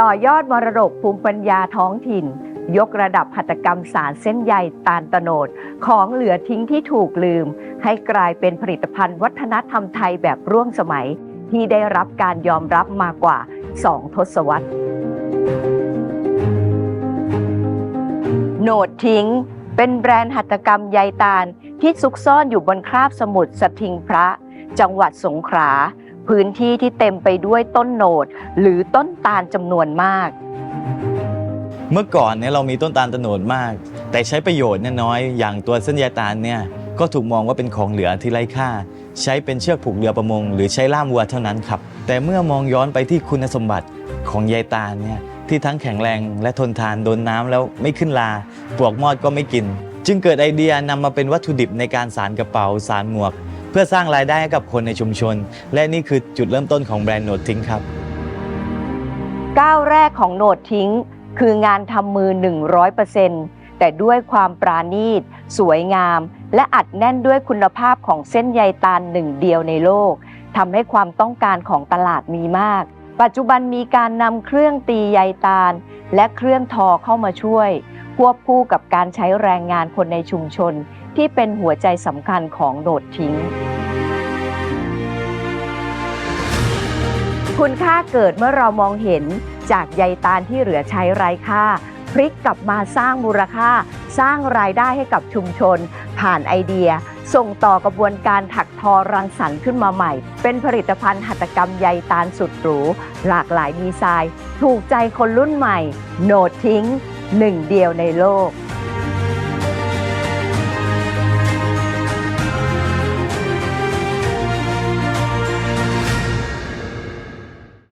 ต่อยอดมรดกภูมิปัญญาท้องถิ่น ยกระดับหัตกรรมสารเส้นใยตาลตโนด ของเหลือทิ้งที่ถูกลืม ให้กลายเป็นผลิตภัณฑ์วัฒนธรรมไทยแบบร่วมสมัย ที่ได้รับการยอมรับมากว่า 2 ทศวรรษโหนดทิ้ง เป็นแบรนด์หัตถกรรมใยตาลที่ซุกซ่อนอยู่บนคราบสมุทรสทิงพระ จังหวัดสงขลา พื้นที่ที่เต็มไปด้วยต้นโหนด หรือต้นตาลจำนวนมาก เมื่อก่อนเนี่ยเรามีต้นตาลโตโนดมาก แต่ใช้ประโยชน์เนี่ยน้อยอย่างตัวเส้นใยตาลเนี่ยก็ถูกมองว่าเป็นของเหลือที่ไร้ค่า ใช้เป็นเชือกผูกเรือประมง หรือใช้ล่ามวัวเท่านั้นครับ แต่เมื่อมองย้อนไปที่คุณสมบัติของใยตาลเนี่ยที่ทั้งแข็งแรงและทนทานโดนน้ำแล้วไม่ขึ้นลาปลวกมอดก็ไม่กิน จึงเกิดไอเดียนำมาเป็นวัตถุดิบในการสารกระเป๋าสารหมวก เพื่อสร้างรายได้ให้กับคนในชุมชน และนี่คือจุดเริ่มต้นของแบรนด์โนดทิ้งครับ ก้าวแรกของโนดทิ้ง คืองานทำมือ 100%แต่ด้วยความปราณีต สวยงาม และอัดแน่นด้วยคุณภาพของเส้นใยตาลหนึ่งเดียวในโลกทำให้ความต้องการของตลาดมีมาก ปัจจุบันมีการนำเครื่องตีใยตาล และเครื่องทอเข้ามาช่วย ควบคู่กับการใช้แรงงานคนในชุมชนที่เป็นหัวใจสำคัญของโหนดทิ้ง คุณค่าเกิดเมื่อเรามองเห็นจากใยตาลที่เหลือใช้ไร้ค่าพลิกกลับมาสร้างมูลค่า สร้างรายได้ให้กับชุมชน ผ่านไอเดีย ส่งต่อกระบวนการถักทอรังสรรค์ขึ้นมาใหม่ เป็นผลิตภัณฑ์หัตถกรรมใยตาลสุดหรู หลากหลายดีไซน์ ถูกใจคนรุ่นใหม่ โนดทิ้ง หนึ่งเดียวในโลก